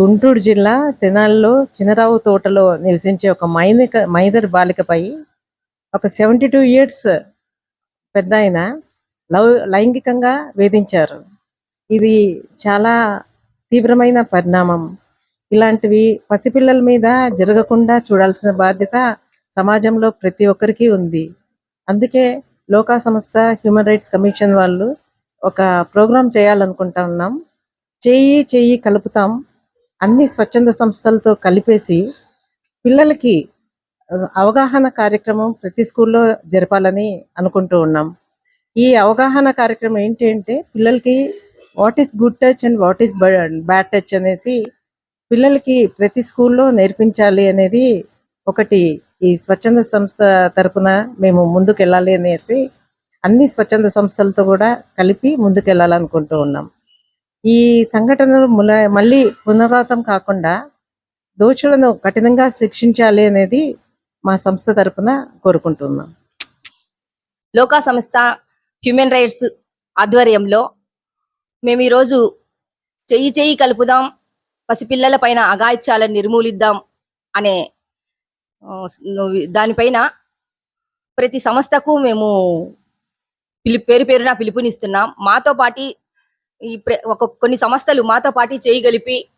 గుంటూరు జిల్లా తెనాలిలో చినరావు తోటలో నివసించే ఒక మైనిక మైదర్ బాలికపై ఒక సెవెంటీ టూ ఇయర్స్ పెద్ద ఆయన లవ్ లైంగికంగా వేధించారు. ఇది చాలా తీవ్రమైన పరిణామం. ఇలాంటివి పసిపిల్లల మీద జరగకుండా చూడాల్సిన బాధ్యత సమాజంలో ప్రతి ఒక్కరికి ఉంది. అందుకే లోకా సంస్థ హ్యూమన్ రైట్స్ కమిషన్ వాళ్ళు ఒక ప్రోగ్రాం చేయాలనుకుంటున్నాం. చేయి చెయ్యి కలుపుతాం. అన్ని స్వచ్ఛంద సంస్థలతో కలిపేసి పిల్లలకి అవగాహన కార్యక్రమం ప్రతి స్కూల్లో జరపాలని అనుకుంటూ ఉన్నాం. ఈ అవగాహన కార్యక్రమం ఏంటి అంటే పిల్లలకి what is good touch and what is bad touch అనేసి పిల్లలకి ప్రతి స్కూల్లో నేర్పించాలి అనేది ఒకటి ఈ స్వచ్ఛంద సంస్థ తరపున మేము ముందుకు వెళ్ళాలి అనేసి అన్ని స్వచ్ఛంద సంస్థలతో కూడా కలిపి ముందుకు వెళ్ళాలనుకుంటూ ఉన్నాం. ఈ సంఘటనలు మళ్ళీ పునరావృతం కాకుండా దోషులను కఠినంగా శిక్షించాలి అనేది మా సంస్థ తరపున కోరుకుంటున్నాం. లోకా సంస్థ హ్యూమన్ రైట్స్ ఆధ్వర్యంలో మేము ఈరోజు చెయ్యి చెయ్యి కలుపుదాం పసిపిల్లల పైన అగాయిత్యాలను నిర్మూలిద్దాం అనే దానిపైన ప్రతి సంస్థకు మేము పిలు పేరు పేరున పిలుపునిస్తున్నాం. మాతో పాటి ఈ ఒక కొన్ని సంస్థలు మాతో పాటి చేయగలిపి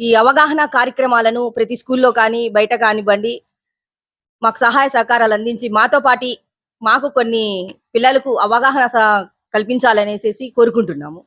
ఈ అవగాహన కార్యక్రమాలను ప్రతి స్కూల్లో కానీ బయట కానివ్వండి మాకు సహాయ సహకారాలు అందించి మాతో పాటి మాకు కొన్ని పిల్లలకు అవగాహన స- కల్పించాలనేసి కోరుకుంటున్నాము.